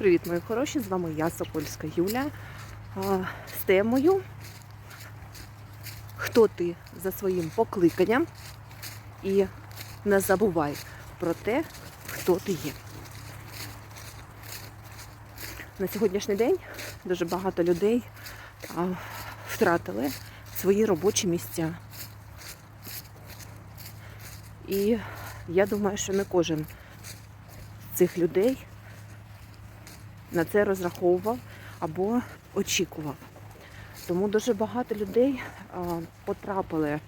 Привіт, мої хороші! З вами я, Сокольська Юля. З темою Хто ти за своїм покликанням і не забувай про те, хто ти є. На сьогоднішній день дуже багато людей втратили свої робочі місця. І я думаю, що не кожен з цих людей на це розраховував або очікував. Тому дуже багато людей потрапили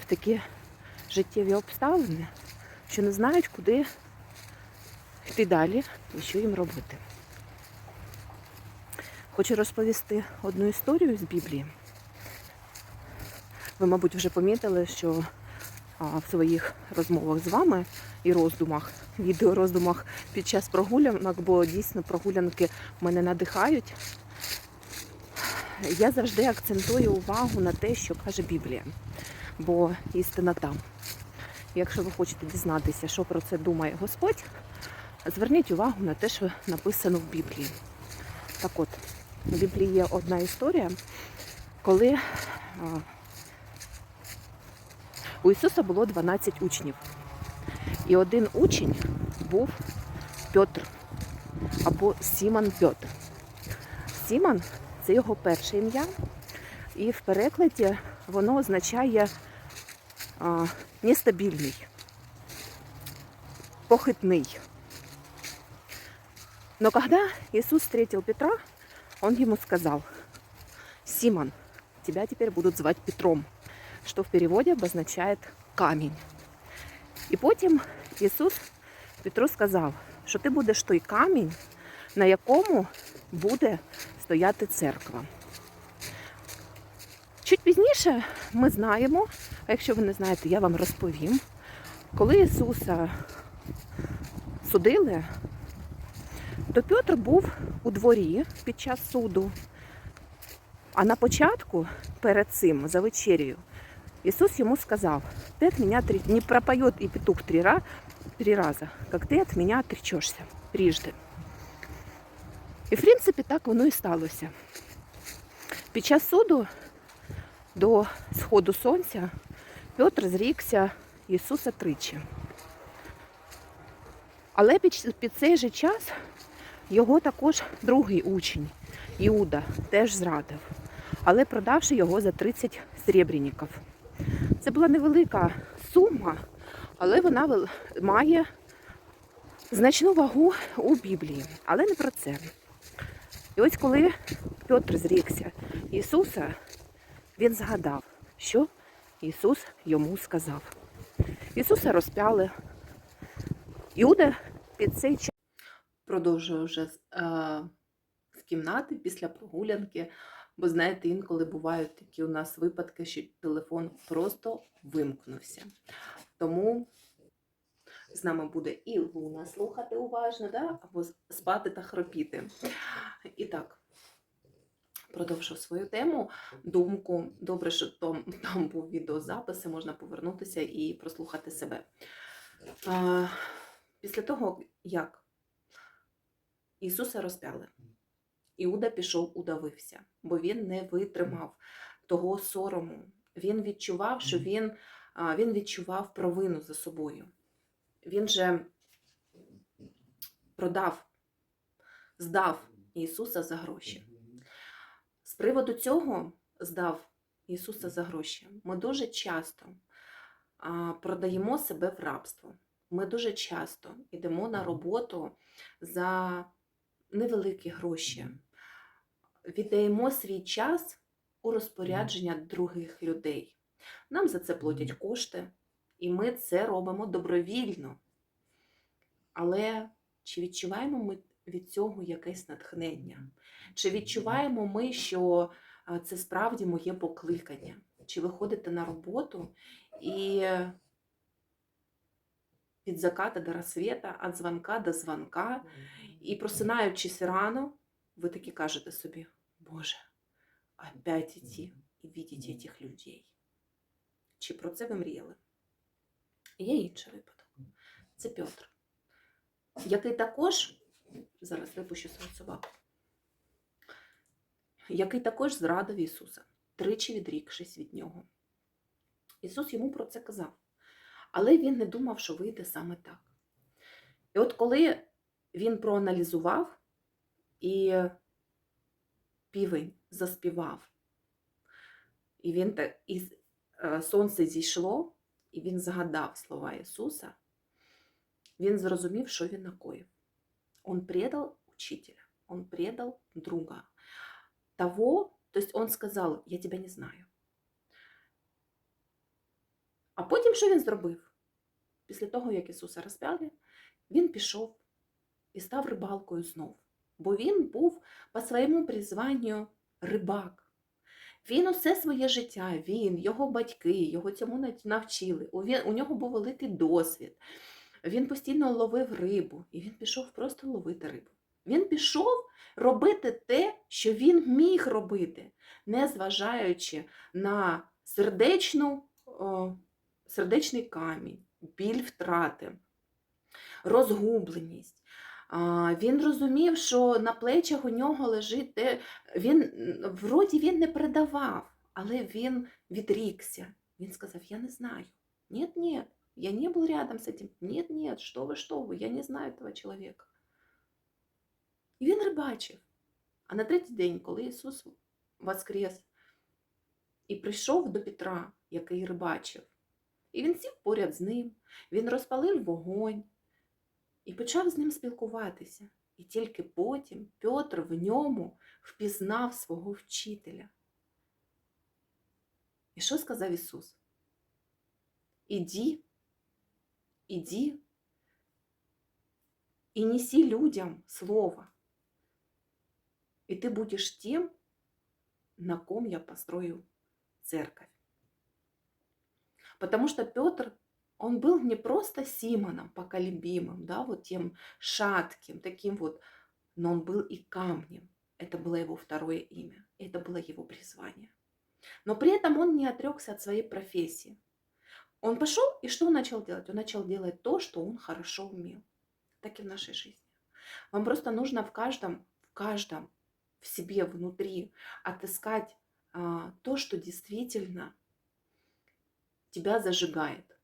в такі життєві обставини, що не знають, куди йти далі і що їм робити. Хочу розповісти одну історію з Біблії. Ви, мабуть, вже помітили, що в своїх розмовах з вами і роздумах, відеороздумах під час прогулянок, бо дійсно прогулянки мене надихають. Я завжди акцентую увагу на те, що каже Біблія, бо істина там. Якщо ви хочете дізнатися, що про це думає Господь, зверніть увагу на те, що написано в Біблії. Так от, в Біблії є одна історія, коли у Ісуса було 12 учнів. І один учень був Петр або Сімон Петр. Сімон це його перше ім'я, і в перекладі воно означає а, нестабільний, похитний. Но когда Иисус встретил Петра, он ему сказал, Симон, тебя теперь будут звать Петром, что в переводе обозначает камень. І потім Ісус Петру сказав, що ти будеш той камінь, на якому буде стояти церква. Чуть пізніше ми знаємо, а якщо ви не знаєте, я вам розповім, коли Ісуса судили, то Петр був у дворі під час суду. А на початку, перед цим, за вечерю, Иисус ему сказал, ты от меня три... не пропоет и петух три, ra... три раза, как ты от меня отречешься трижды. І в принципі так воно і сталося. Під час суду до сходу сонця Петр зрікся Ісуса тричі. Але під, під цей же час його також другий учень, Іуда, теж зрадив, але продавши його за 30 срібреників. Це була невелика сума, але вона має значну вагу у Біблії. Але не про це. І ось коли Петр зрікся Ісуса, він згадав, що Ісус йому сказав. Ісуса розпяли. Іуда під цей час продовжує вже е, з кімнати після прогулянки. Бо знаєте, інколи бувають такі у нас випадки, що телефон просто вимкнувся. Тому з нами буде і Луна слухати уважно, да? або спати та хропіти. І так, продовжу свою тему, думку. Добре, що там, там був відеозапис, і можна повернутися і прослухати себе. Після того, як Ісуса розпяли, Іуда пішов, удавився, бо він не витримав того сорому. Він відчував, що він, він відчував провину за собою. Він же продав, здав Ісуса за гроші. З приводу цього здав Ісуса за гроші. Ми дуже часто продаємо себе в рабство. Ми дуже часто йдемо на роботу за невеликі гроші віддаємо свій час у розпорядження других людей. Нам за це платять кошти, і ми це робимо добровільно. Але чи відчуваємо ми від цього якесь натхнення? Чи відчуваємо ми, що це справді моє покликання? Чи ви ходите на роботу і від заката до рассвета, від дзвонка до дзвонка, і просинаючись рано, ви таки кажете собі, Боже, опять іти і видіти цих людей. Чи про це ви мріяли? Є інший випадок. Це Петр, який також Зараз випущу свою собаку. Який також зрадив Ісуса, тричі відрікшись від нього. Ісус йому про це казав. Але він не думав, що вийде саме так. І от коли він проаналізував і півень заспівав, і він так, і е, сонце зійшло, і він згадав слова Ісуса, він зрозумів, що він накоїв. Он предал учителя, он предал друга. Того, то есть он сказав, я тебе не знаю. А потім що він зробив? Після того, як Ісуса розп'яли, він пішов і став рибалкою знов. Бо він був по своєму призванню рибак. Він усе своє життя, він, його батьки, його цьому навчили. У, він, у нього був великий досвід. Він постійно ловив рибу, і він пішов просто ловити рибу. Він пішов робити те, що він міг робити, не зважаючи на сердечну, о, сердечний камінь, біль втрати, розгубленість. Він розумів, що на плечах у нього лежить він вроді він не передавав, але він відрікся. Він сказав: Я не знаю. Ні, ні, я не був рядом з цим. Ні, ні, що ви, що ви, я не знаю того чоловіка. І він рибачив. А на третій день, коли Ісус воскрес і прийшов до Петра, який рибачив, і він сів поряд з ним, він розпалив вогонь і почав з ним спілкуватися. І тільки потім Петр в ньому впізнав свого вчителя. І що сказав Ісус? Іди, іди і неси людям слово. И ты будешь тем, на ком я построю церковь. Потому что Петр, он был не просто Симоном поколебимым, да, вот тем шатким, таким вот, но он был и камнем. Это было его второе имя, это было его призвание. Но при этом он не отрекся от своей профессии. Он пошел и что он начал делать? Он начал делать то, что он хорошо умел. Так и в нашей жизни. Вам просто нужно в каждом, в каждом в себе внутри отыскать а, то, что действительно тебя зажигает,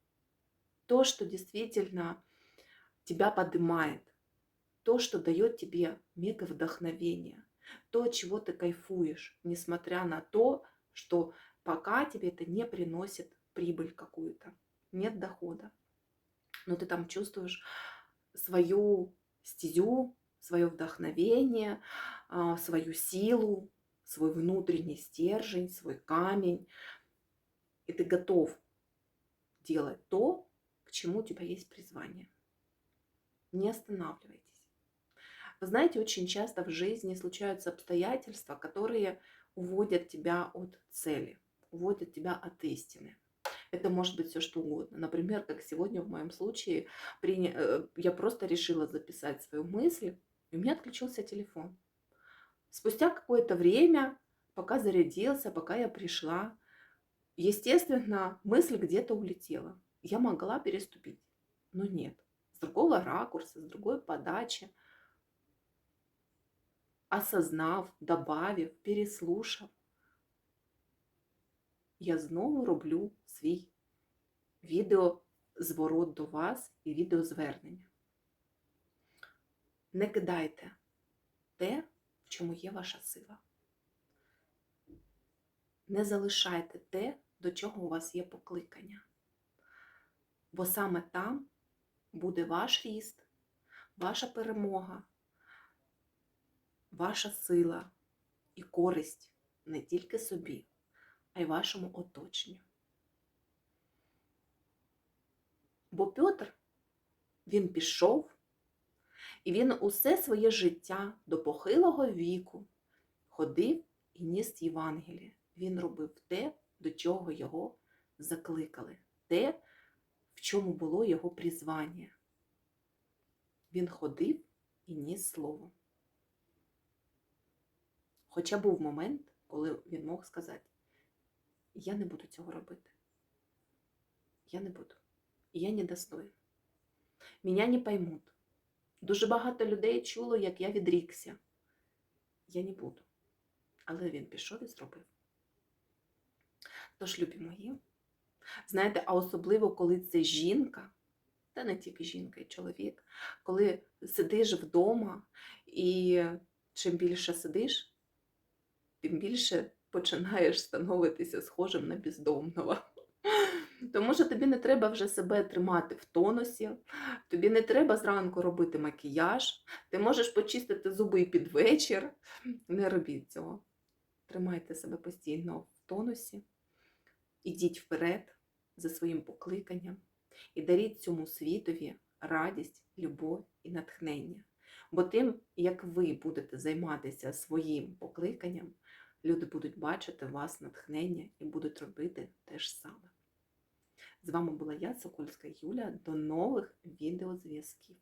то, что действительно тебя поднимает, то, что дает тебе мега вдохновение, то, чего ты кайфуешь, несмотря на то, что пока тебе это не приносит прибыль какую-то, нет дохода. Но ты там чувствуешь свою стезю, свое вдохновение, а, свою силу, свой внутренний стержень, свой камень. И ты готов делать то, чему у тебя есть призвание. Не останавливайтесь. Вы знаете, очень часто в жизни случаются обстоятельства, которые уводят тебя от цели, уводят тебя от истины. Это может быть все что угодно. Например, как сегодня в моем случае, при... э, я просто решила записать свою мысль, и у меня отключился телефон. Спустя какое-то время, пока зарядился, пока я пришла, естественно, мысль где-то улетела. Я могла переступить, но нет. С другого ракурса, с другой подачи, осознав, добавив, переслушав, я знову роблю свій відеозворот до вас і відеозвернення. Не кидайте те, в чому є ваша сила. Не залишайте те, до чого у вас є покликання. Бо саме там буде ваш ріст, ваша перемога, ваша сила і користь не тільки собі, а й вашому оточенню. Бо Петр, він пішов, і він усе своє життя до похилого віку ходив і ніс Євангеліє. Він робив те, до чого його закликали, те, чому було його призвання. Він ходив і ніс слово. Хоча був момент, коли він мог сказати, я не буду цього робити. Я не буду. Я недостоин. Меня не поймут. Дуже багато людей чуло, як я відрікся. Я не буду. Але він пішов і зробив. Тож, любі мої, знаєте, а особливо, коли це жінка, та не тільки жінка, і чоловік, коли сидиш вдома і чим більше сидиш, тим більше починаєш становитися схожим на бездомного. Тому що тобі не треба вже себе тримати в тонусі, тобі не треба зранку робити макіяж, ти можеш почистити зуби під вечір. Не робіть цього. Тримайте себе постійно в тонусі, ідіть вперед за своїм покликанням і даріть цьому світові радість, любов і натхнення. Бо тим, як ви будете займатися своїм покликанням, люди будуть бачити вас натхнення і будуть робити те ж саме. З вами була я, Сокольська Юля. До нових відеозв'язків.